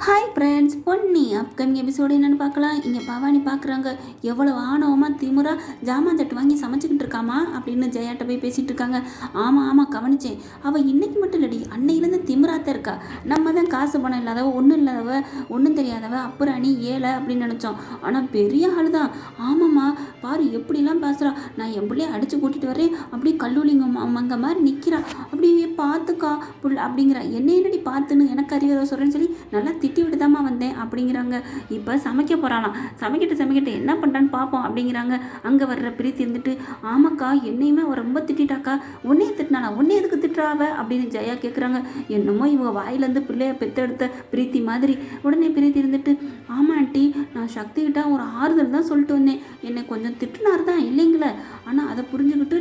Hi friends Ponni. Upcoming episode என்னென்னு பார்க்கலாம் இங்கே பவானி பார்க்குறாங்க எவ்வளோ ஆணவமாக திமுறா ஜாமான் தட்டு வாங்கி சமைச்சிக்கிட்டு இருக்காமா? அப்படின்னு ஜெயாட்ட போய் பேசிகிட்டு இருக்காங்க. ஆமாம் ஆமாம் கவனிச்சேன். அவள் இன்னைக்கு மட்டும் இல்லடி அன்னையிலேருந்து திமுறாத்த இருக்கா. நம்ம தான் காசு பணம் இல்லாதவ ஒன்றும் இல்லாதவ ஒன்றும் தெரியாதவ அப்புறம் அணி ஏழை அப்படின்னு நினச்சோம். ஆனால் பெரிய ஆள் தான் ஆமாம்மா பாரு எப்படிலாம் பேசுகிறா நான் என் பிள்ளைய அடித்து கூட்டிகிட்டு வரேன். அப்படியே கல்லூலிங்க மங்க மாதிரி நிற்கிறா அப்படியே பார்த்துக்கா புள் அப்படிங்கிறா. என்ன என்னடி பார்த்துன்னு எனக்கு அறிவுரை சொல்கிறேன்னு சொல்லி நல்லா திட்டி விட்டுதாம்மா வந்தேன் அப்படிங்கிறாங்க. இப்போ சமைக்க போகிறாளாம் சமைக்கிட்டு சமைக்கிட்டு என்ன பண்ணுறான்னு பார்ப்போம் அப்படிங்கிறாங்க. அங்கே வர்ற பிரீத்தி இருந்துட்டு ஆமாக்கா என்னையுமே அவ ரொம்ப திட்டிட்டாக்கா. உன்னையே திட்டினாளா? உன்னே எதுக்கு திட்டுறாவ அப்படின்னு ஜெயா கேட்குறாங்க என்னமோ இவங்க வாயிலேருந்து பிள்ளைய பெத்தெடுத்த பிரீத்தி மாதிரி. உடனே பிரீத்தி இருந்துட்டு ஆமா ஆண்டி. நான் சக்திகிட்ட ஒரு ஆறுதல் தான் சொல்லிட்டு வந்தேன். என்னை கொஞ்சம் திட்டுனார் தான் இல்லைங்களே. ஆனால் அதை புரிஞ்சுக்கிட்டு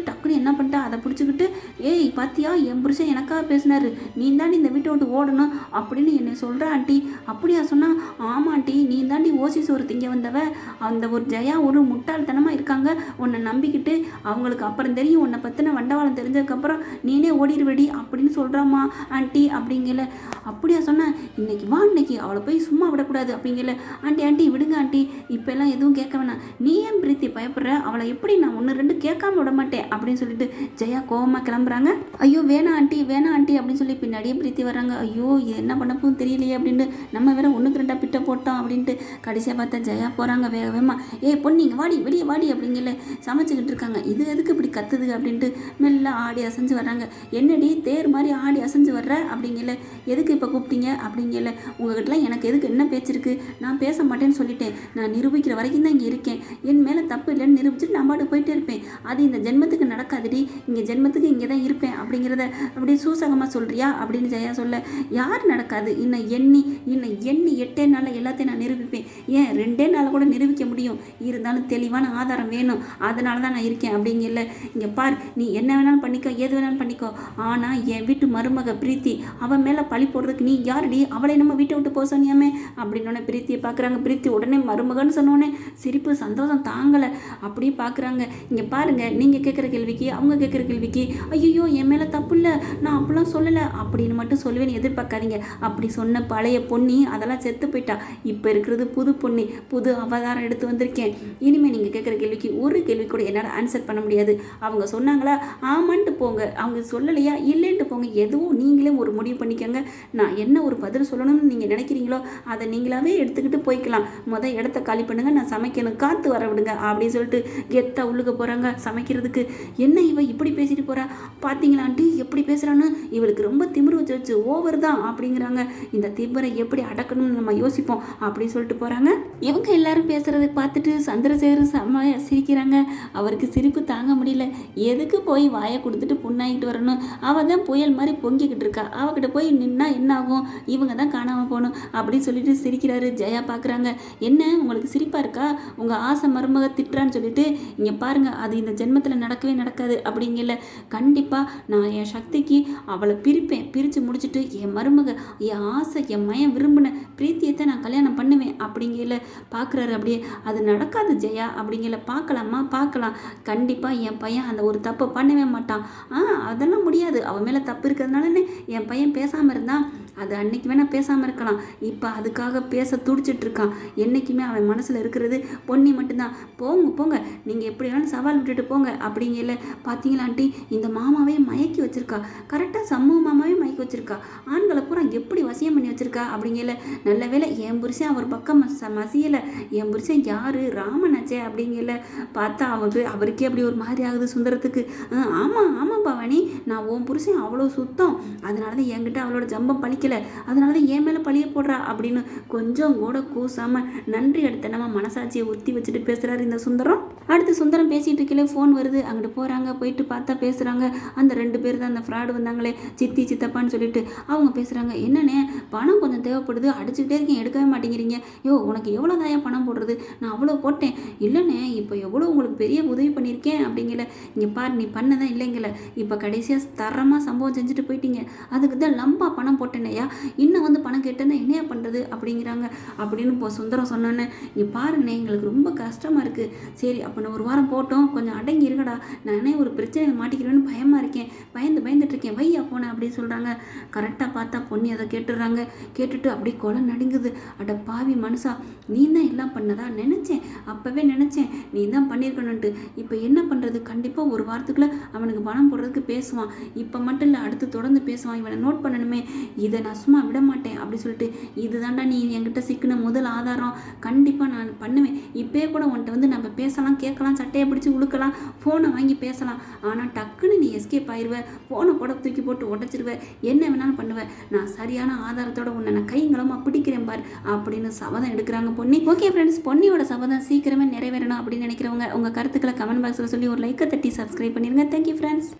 டக்குன்னு அதை பிடிச்சிக்கிட்டு ஏய் பாத்தியா? என் புருஷன் எனக்காக பேசினாரு. நீ தாண்டி இந்த வீட்டை விட்டு ஓடணும் அப்படின்னு என்னை சொல்கிற ஆண்டி. அப்படியா சொன்னால் ஆமா ஆண்டி. நீ தாண்டி ஓசி சோறு திங்க வந்தவ. அந்த ஒரு ஜெயா ஒரு முட்டாள்தனமாக இருக்காங்க. உன்னை நம்பிக்கிட்டு அவங்களுக்கு அப்புறம் தெரியும். உன்னை பற்றின வண்டவாளம் தெரிஞ்சதுக்கப்புறம் நீனே ஓடிடுவடி அப்படின்னு சொல்கிறாமா ஆண்டி. அப்படிங்கல. அப்படியா சொன்னால் இன்னைக்கு வா இன்னைக்கு. அவளை போய் சும்மா விடக்கூடாது அப்படிங்கல. ஆண்டி ஆண்டி விடுங்க ஆண்டி. இப்போல்லாம் எதுவும் கேட்க வேணாம். நீ ஏன் பிரீத்தி பயப்படுற? அவளை எப்படி நான் ஒன்று ரெண்டு கேட்காம விட மாட்டேன் அப்படின்னு சொல்லிட்டு ஜெயா கோவமாக கிளம்புறாங்க. ஐயோ வேணாம் ஆண்டி வேணாம் ஆண்டி அப்படின்னு சொல்லி பின்னாடியே பிரீத்தி வர்றாங்க. ஐயோ என்ன பண்ண போகும் தெரியலையே அப்படின்னு நம்ம வேற ஒன்றுக்கு ரெண்டாக பிட்ட போட்டோம் அப்படின்ட்டு கடைசியாக பார்த்தா ஜெயா போகிறாங்க வேக வேகமா. ஏய் பொண்ணிங்க வாடி வெளியே வாடி அப்படிங்கல சமைச்சிக்கிட்டு இருக்காங்க. இது எதுக்கு இப்படி கத்துது அப்படின்ட்டு மெல்ல ஆடி அசைஞ்சு வர்றாங்க. என்னடி தேர் மாதிரி ஆடி அசைஞ்சு வர்ற அப்படிங்கல எதுக்கு இப்போ கூப்பிட்டீங்க அப்படிங்கல உங்ககிட்டலாம் எனக்கு எதுக்கு என்ன பேச்சிருக்கு நான் பேச மாட்டேன்னு சொல்லிட்டேன். நான் நிரூபிக்கிற வரைக்கும் தான் இங்கே இருக்கேன். என் மேலே தப்பு இல்லைன்னு நிரூபிச்சுட்டு நான் பாட்டு போயிட்டே இருப்பேன். அது இந்த ஜென்மத்துக்கு நடக்காதுடி. இங்கே ஜென்மத்துக்கு இங்கே தான் இருப்பேன் அப்படிங்கிறத அப்படியே சூசகமாக சொல்கிறியா அப்படின்னு ஜெயா சொல்ல யார் நடக்காது? இன்னும் எண்ணி இன்னும் எண்ணி எட்டே நாளில் எல்லாத்தையும் நான் நிரூபிப்பேன். ஏன் ரெண்டே நாளில் கூட நிரூபிக்க முடியும்? இருந்தாலும் தெளிவான ஆதாரம் வேணும். அதனால தான் நான் இருக்கேன். அப்படிங்கல இங்கே பார் நீ என்ன வேணாலும் பண்ணிக்கோ எது வேணாலும் பண்ணிக்கோ. ஆனால் என் வீட்டு மருமக பிரீத்தி அவன் மேலே பழி போடுறதுக்கு நீ யாருடி? அவளை நம்ம வீட்டை விட்டு போக சொன்னியாமே? அப்படின்னோடனே பிரீத்தியை பார்க்குறாங்க பிரீத்தி உடனே மருமகன்னு சொன்னோடனே சிரிப்பு சந்தோஷம் தாங்கலை. அப்படியே பார்க்குறாங்க இங்கே பாருங்க நீங்கள் கேட்குற கேள்விக்கு அவங்க கேட்குற கேள்விக்கு ஐயோ என் மேலே தப்பு இல்லை நான் அப்படிலாம் சொல்லலை. அப்படின்னு மட்டும் சொல்லுவேன்னு எதிர்பார்க்காதீங்க. அப்படி சொன்ன பழைய பொண்ணி அதெல்லாம் செத்து போயிட்டா. இப்போ இருக்கிறது புது பொன்னி புது அவதாரம் எடுத்து வந்திருக்கேன். இனிமேல் நீங்கள் கேட்குற கேள்விக்கு ஒரு கேள்வி கூட என்னால் ஆன்சர் பண்ண முடியாது. அவங்க சொன்னாங்களா ஆமான்ட்டு போங்க. அவங்க சொல்லலையா இல்லைன்ட்டு போங்க. எதுவும் நீங்களே ஒரு முடிவு பண்ணிக்கோங்க. நான் என்ன ஒரு பதில் சொல்லணும்னு நீங்கள் நினைக்கிறீங்களோ அதை நீங்களாவே எடுத்துக்கிட்டு போய்க்கலாம். மொதல் இடத்த காலி பண்ணுங்க நான் சமைக்கணும். காற்று வர விடுங்க அப்படின்னு சொல்லிட்டு கெத்தா உள்ளுக்க போகிறாங்க சமைக்கிறதுக்கு. என்ன இவ இப்படி பேசிட்டு போகிறா பார்த்தீங்களான்ட்டு எப்படி பேசுகிறான்னு இவளுக்கு ரொம்ப திமிர் வச்சு வச்சு ஓவர் தான் அப்படிங்கிறாங்க. இந்த திமிரை எப்படி அடக்கணும்னு நம்ம யோசிப்போம் அப்படின்னு சொல்லிட்டு போகிறாங்க இவங்க எல்லாரும் பேசுகிறத பார்த்துட்டு சந்திரசேகர் செம்ம சிரிக்கிறாங்க. அவருக்கு சிரிப்பு தாங்க முடியல. எதுக்கு போய் வாயை கொடுத்துட்டு புண்ணாகிட்டு வரணும்? அவள் தான் புயல் மாதிரி பொங்கிக்கிட்டு இருக்கா. அவகிட்ட போய் நின்னா என்ன ஆகும் இவங்க தான் காணாமல் போகணும் அப்படின்னு சொல்லிட்டு சிரிக்கிறாரு. ஜெயா பார்க்குறாங்க என்ன உங்களுக்கு சிரிப்பாக இருக்கா? உங்கள் ஆசை மருமக திட்டுறான்னு சொல்லிட்டு இங்கே பாருங்கள் அது இந்த ஜென்மத்தில் நடக்கவே நடக்காது அப்படி அப்படிங்கல கண்டிப்பாக நான் என் சக்திக்கு அவளை பிரிப்பேன். பிரித்து முடிச்சுட்டு என் மருமக என் ஆசை என் மயம் விரும்பின பிரீத்தியத்தை நான் கல்யாணம் பண்ணுவேன் அப்படிங்கல பார்க்குறாரு அப்படியே அது நடக்காது ஜெயா. அப்படிங்கல பார்க்கலாமா பார்க்கலாம் கண்டிப்பாக என் பையன் அந்த ஒரு தப்பை பண்ணவே மாட்டான். ஆ அதெல்லாம் முடியாது. அவன் மேலே தப்பு இருக்கிறதுனாலன்னு என் பையன் பேசாமல் இருந்தான். அது அன்னைக்கு வேணால் பேசாமல் இருக்கலாம். இப்போ அதுக்காக பேச துடிச்சிட்டு இருக்கான். என்றைக்குமே அவன் மனசில் இருக்கிறது பொன்னி மட்டும்தான். போங்க போங்க. நீங்கள் எப்படி வேணாலும் சவால் விட்டுட்டு போங்க. அப்படிங்கல பார்த்தீங்களா ஆண்டி? இந்த மாமாவே மயக்கி வச்சுருக்கா. கரெக்டாக சமூக மாமாவே மயக்கி வச்சுருக்கா. ஆண்களை பூரா எப்படி வசியம் பண்ணி வச்சிருக்கா? அப்படிங்கல நல்ல வேளை என் புருஷன் அவர் பக்கம் மச மசியலை. என் புருஷன் யார்? ராமனாச்சே அப்படிங்கல பார்த்தா அவரு அவருக்கே அப்படி ஒரு மாதிரி ஆகுது சுந்தரத்துக்கு. "ஆ, ஆமாம் ஆமாம் பவானி நான் உன் புருஷன் அவ்வளோ சுத்தம். அதனால தான் என்கிட்ட அவளோட ஜம்பம் பிடிக்கல. அதனால தான் என் மேலே பழிய போடுறா அப்படின்னு கொஞ்சம் கூட கூசாமல் நன்றி அடுத்த நம்ம மனசாட்சியை ஒத்தி வச்சுட்டு பேசுகிறாரு இந்த சுந்தரம். அடுத்து சுந்தரம் பேசிகிட்டு இருக்கல ஃபோன் வருது. அங்கிட்டு போகிறாங்க போயிட்டு பார்த்தா பேசுகிறாங்க அந்த ரெண்டு பேர் தான் அந்த ஃப்ராடு வந்தாங்களே சித்தி சித்தப்பான்னு சொல்லிட்டு அவங்க பேசுகிறாங்க என்னண்ணே பணம் கொஞ்சம் தேவைப்படுது. அடிச்சுக்கிட்டே இருக்கேன் எடுக்கவே மாட்டேங்கிறீங்க. யோ உனக்கு எவ்வளோ தாயா பணம் போடுறது? நான் அவ்வளோ போட்டேன். இல்லைண்ணே இப்போ எவ்வளோ உங்களுக்கு பெரிய உதவி பண்ணியிருக்கேன் அப்படிங்கல. இங்கே பார் நீ பண்ணதான் இல்லைங்கல. இப்போ கடைசியாக தரமாக சம்பவம் செஞ்சுட்டு போயிட்டீங்க. அதுக்கு தான் லம்பா பணம் போட்டேனே. இல்லையா? இன்னும் வந்து பணம் கேட்டேன்னா என்னையா பண்ணுறது அப்படிங்கிறாங்க. அப்படின்னு இப்போ சுந்தரம் சொன்னோன்னே இங்கே பாருங்கண்ணே எங்களுக்கு ரொம்ப கஷ்டமாக இருக்குது சரி அப்போ நான் ஒரு வாரம் போட்டோம் கொஞ்சம் அடங்கி இருக்கடா நானே ஒரு பிரச்சனையில் மாட்டிக்கிறேன்னு பயமாக இருக்கேன். பயந்து பயந்துட்டு இருக்கேன். வையா போனேன் அப்படின்னு சொல்கிறாங்க கரெக்டாக பார்த்தா பொண்ணு அதை கேட்டுடுறாங்க. கேட்டுட்டு அப்படியே குளம் நடுங்குது. அட பாவி மனுஷா நீ தான் எல்லாம் பண்ணதா? நினச்சேன். அப்போவே நினச்சேன். நீ தான் பண்ணியிருக்கணுன்ட்டு இப்போ என்ன பண்ணுறது கண்டிப்பாக ஒரு வாரத்துக்குள்ளே அவனுக்கு பணம் போடுறதுக்கு பேசுவான். இப்போ மட்டும் இல்லை அடுத்து தொடர்ந்து பேசுவான். இவனை நோட் பண்ணணுமே. இதை நான் சும்மா விட மாட்டேன் அப்படி சொல்லிட்டு இதுதான்டா நீ என்கிட்ட சிக்கின முதல் ஆதாரம். கண்டிப்பாக நான் பண்ணுவேன். இப்போயே கூட உன்கிட்ட வந்து நம்ம பேசலாம் கேட்கலாம் சட்டையை பிடிச்சி உழுக்கலாம் ஃபோனை வாங்கி பேசலாம். ஆனால் டக்குன்னு நீ எஸ்கேப் ஆயிடுவ ஃபோனை கூட தூக்கி போட்டு உடச்சிருவ. என்ன வேணாலும் பண்ணுவேன் நான் சரியான ஆதாரத்தோட உன்னை நான் கைங்களமா பிடிக்கிறேன் பார் அப்படின்னு சபதம் எடுக்கிறாங்க பொன்னி. ஓகே ஃப்ரெண்ட்ஸ் பொன்னியோட சபதம் சீக்கிரமே நிறைவேறணும் அப்படின்னு நினைக்கிறவங்க உங்கள் கருத்துக்களை கமெண்ட் பாக்ஸில் சொல்லி ஒரு லைக்கை தட்டி சப்ஸ்கிரைப் பண்ணிடுங்க தேங்க்யூ ஃப்ரெண்ட்ஸ்